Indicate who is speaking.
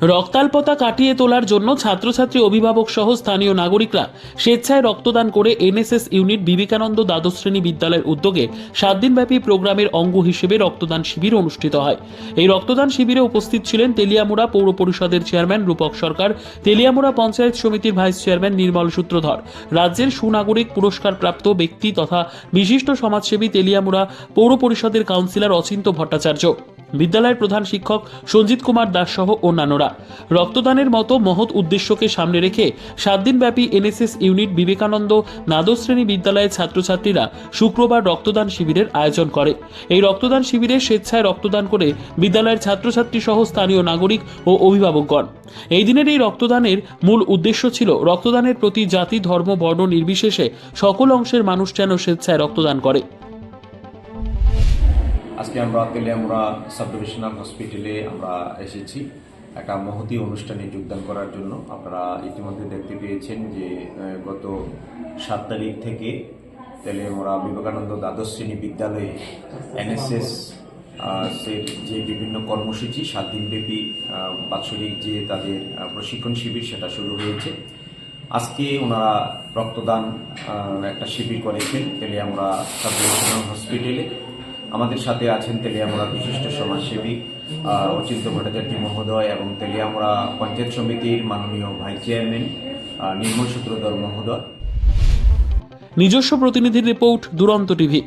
Speaker 1: রক্তাল্পতা কাটিয়ে তোলার জন্য ছাত্রছাত্রী অভিভাবক সহ স্থানীয় নাগরিকরা স্বেচ্ছায় রক্তদান করে এনএসএস ইউনিট বিবেকানন্দ দ্বাদশ শ্রেণি বিদ্যালয়ের উদ্যোগে সাত দিনব্যাপী প্রোগ্রামের অঙ্গ হিসেবে রক্তদান শিবির অনুষ্ঠিত হয়। এই রক্তদান শিবিরে উপস্থিত ছিলেন তেলিয়ামুড়া পৌর পরিষদের চেয়ারম্যান রূপক সরকার, তেলিয়ামুড়া পঞ্চায়েত সমিতির ভাইস চেয়ারম্যান নির্মল সূত্রধর, রাজ্যের সুনাগরিক পুরস্কারপ্রাপ্ত ব্যক্তি তথা বিশিষ্ট সমাজসেবী তেলিয়ামুড়া পৌর পরিষদের কাউন্সিলর অচিন্ত ভট্টাচার্য। বিদ্যালয়ের প্রধান শিক্ষক সঞ্জিত কুমার দাস সহ অন্যান্যরা। রক্তদানের মতো মহৎ উদ্দেশ্যকে সামনে রেখে সাত দিনব্যাপী এনএসএস ইউনিট বিবেকানন্দ দ্বাদশ শ্রেণি বিদ্যালয়ের ছাত্রছাত্রীরা শুক্রবার রক্তদান শিবিরের আয়োজন করে। এই রক্তদান শিবিরে স্বেচ্ছায় রক্তদান করে বিদ্যালয়ের ছাত্রছাত্রী সহ স্থানীয় নাগরিক ও অভিভাবকগণ। এই দিনের এই রক্তদানের মূল উদ্দেশ্য ছিল রক্তদানের প্রতি জাতি, ধর্ম, বর্ণ নির্বিশেষে সকল অংশের মানুষ যেন স্বেচ্ছায় রক্তদান করে।
Speaker 2: আজকে আমরা তেলিয়ামুড়া সাব ডিভিশনাল হসপিটালে আমরা এসেছি। একটা মহতি অনুষ্ঠানে যোগদান করার জন্য। আপনারা ইতিমধ্যে দেখতে পেয়েছেন যে গত সাত তারিখ থেকে তেলিয়ামুড়া বিবেকানন্দ দ্বাদশ শ্রেণি বিদ্যালয়ে এনএসএস এর যে বিভিন্ন কর্মসূচি, সাত দিনব্যাপী বাৎসরিক যে তাদের প্রশিক্ষণ শিবির, সেটা শুরু হয়েছে। আজকে ওনারা রক্তদান একটা শিবির করেছেন তেলিয়ামুড়া সাব ডিভিশনাল হসপিটালে। আমাদের সাথে আছেন তেলিয়ামোড়া বিশিষ্ট সমাজসেবী অচিন্ত ভট্টাচার্য মহোদয় এবং তেলিয়ামোড়া পঞ্চায়েত সমিতির মাননীয় ভাইস চেয়ারম্যান নির্মল সূত্রধর মহোদয়।
Speaker 1: নিজস্ব প্রতিনিধির রিপোর্ট দুরন্ত টিভি।